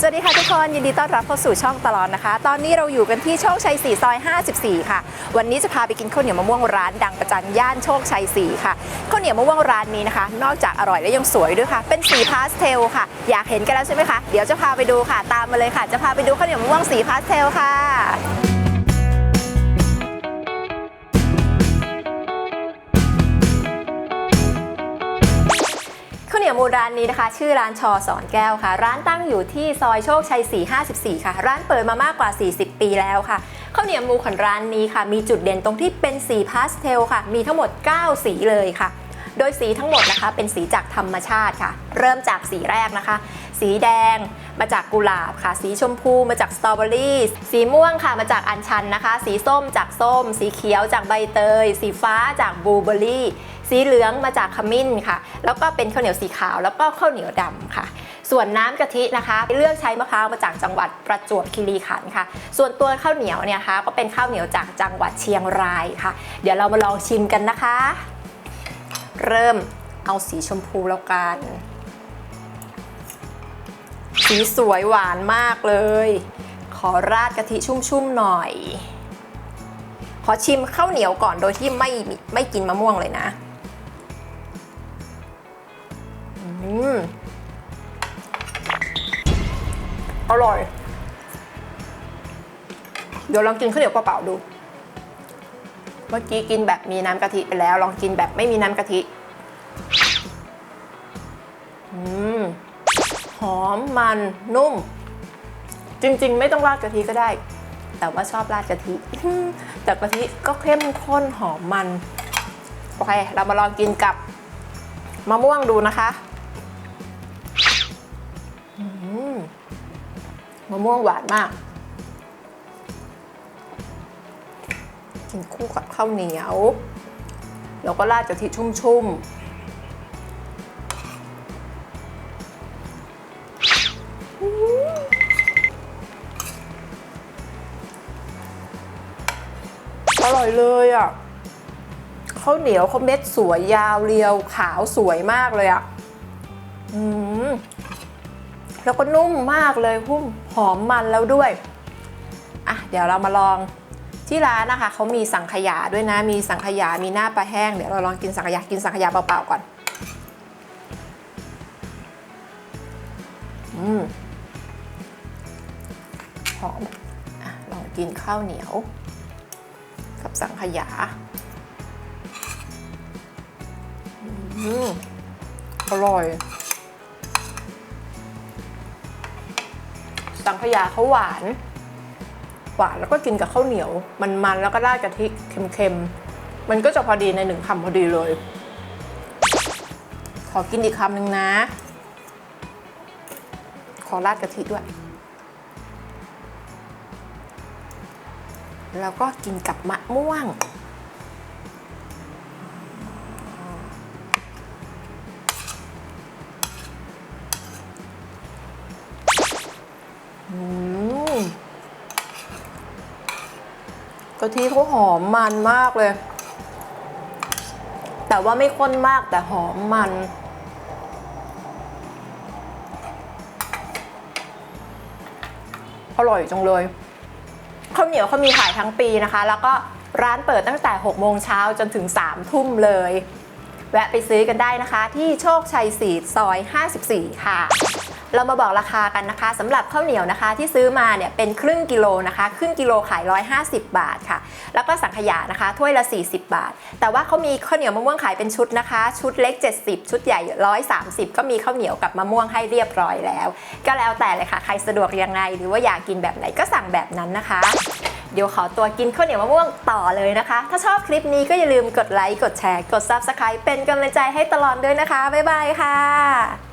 สวัสดีค่ะทุกคนยินดีต้อนรับเข้าสู่ช่องตลอดนะคะ ตอนนี้เราอยู่กันที่โชคชัย 4 ซอย 54 ค่ะ วันนี้จะพาไปกินข้าวเหนียวมะม่วงร้านดังประจันย่านโชคชัย 4 ค่ะข้าวเหนียวมะม่วงร้านนี้นะคะ นอกจากอร่อยแล้วยังสวยด้วยค่ะ เป็นสีพาสเทลค่ะ อยากเห็นกันแล้วใช่ไหมคะเดี๋ยวจะพาไปดูค่ะ ตามมาเลยค่ะ จะพาไปดูข้าวเหนียวมะม่วงสีพาสเทลค่ะ มูร้านนี้นะคะ ชื่อร้านชอสอนแก้วค่ะ ร้านตั้งอยู่ที่ซอยโชคชัย 454 ค่ะ ร้านเปิดมามากกว่า 40 ปีแล้วค่ะข้าวเหนียวมูของร้านนี้ค่ะ มีจุดเด่นตรงที่เป็นสีพาสเทลค่ะ มีทั้งหมด 9 สีเลยค่ะ โดยสีทั้งหมดนะคะเป็นสีจากธรรมชาติค่ะ เริ่มจากสีแรกนะคะ สีแดงมาจากกุหลาบค่ะ สีชมพูมาจากสตรอเบอรี่สีม่วงค่ะมาจากอัญชันนะคะ สีส้มจากส้ม สีเขียวจากใบเตย สีฟ้าจากบลูเบอรี่สีเหลืองมาจากขมิ้นค่ะ แล้วก็เป็นข้าวเหนียวสีขาวแล้วก็ข้าวเหนียวดำค่ะ ส่วนน้ำกะทินะคะ เลือกใช้มะพร้าวมาจากจังหวัดประจวบคีรีขันธ์ค่ะ ส่วนตัวข้าวเหนียวเนี่ยนะคะก็เป็นข้าวเหนียวจากจังหวัดเชียงรายค่ะ เดี๋ยวเรามาลองชิมกันนะคะ เริ่มเอาสีชมพูแล้วกัน สีสวยหวานมากเลย ขอราดกะทิชุ่มๆหน่อย ขอชิมข้าวเหนียวก่อนโดยที่ไม่ไม่กินมะม่วงเลยนะอืมอร่อย เดี๋ยวลองกินข้าวเหนียวเปล่าๆดู เมื่อกี้กินแบบมีน้ำกะทิไปแล้ว ลองกินแบบไม่มีน้ำกะทิอืมหอมมันนุ่ม จริง ๆ ไม่ต้องราดกะทิก็ได้ แต่ว่าชอบราดกะทิแต่กะทิก็เข้มข้นหอมมัน โอเค เรามาลองกินกับมะม่วงดูนะคะมะม่วงหวานมาก นคู่กับข้าวเหนียว แล้วก็ราดกะทิชุ่มๆ อร่อยเลยอะข้าวเหนียวเขาเม็ดสวยยาวเรียวขาวสวยมากเลยอะอืมแล้วก็นุ่มมากเลยหุ้มหอมมันแล้วด้วย อะ เดี๋ยวเรามาลอง ที่ร้านนะคะเขามีสังขยาด้วยนะ มีสังขยา มีหน้าปลาแห้ง เดี๋ยวเราลองกินสังขยา กินสังขยาเปล่าๆก่อน อืมหอมอลองกินข้าวเหนียว กับสังขยา อืมอร่อย สังขยาเขาหวาน หวานแล้วก็กินกับข้าวเหนียว มันๆแล้วก็ราดกะทิเค็มๆ มันก็จะพอดีในหนึ่งคำพอดีเลย ขอกินอีกคำหนึ่งนะ ขอราดกะทิด้วย แล้วก็กินกับมะม่วง กะทิเขาหอมมันมากเลย แต่ว่าไม่ข้นมากแต่หอมมัน อร่อยจังเลยข้าวเหนียวเขามีขายทั้งปีนะคะ แล้วก็ร้านเปิดตั้งแต่ 6 โมงเช้าจนถึง 3 ทุ่มเลย แวะไปซื้อกันได้นะคะ ที่โชคชัย4ซอย 54 ค่ะ เรามาบอกราคากันนะคะสำหรับข้าวเหนียวนะคะที่ซื้อมาเนี่ยเป็นครึ่งกิโลนะคะครึ่งกิโลขาย 150 บาทค่ะ แล้วก็สังขยานะคะถ้วยละ 40 บาท แต่ว่าเขามีข้าวเหนียวมะม่วงขายเป็นชุดนะคะ ชุดเล็ก 70 ชุดใหญ่ 130 ก็มีข้าวเหนียวกับมะม่วงให้เรียบร้อยแล้ว ก็แล้วแต่เลยค่ะใครสะดวกยังไง หรือว่าอยากกินแบบไหนก็สั่งแบบนั้นนะคะเดี๋ยวขอตัวกินข้าวเหนียวมะม่วงต่อเลยนะคะ ถ้าชอบคลิปนี้ก็อย่าลืมกดไลค์ กดแชร์ กด Subscribe เป็นกำลังใจให้ตลอดด้วยนะคะ บ๊ายบายค่ะ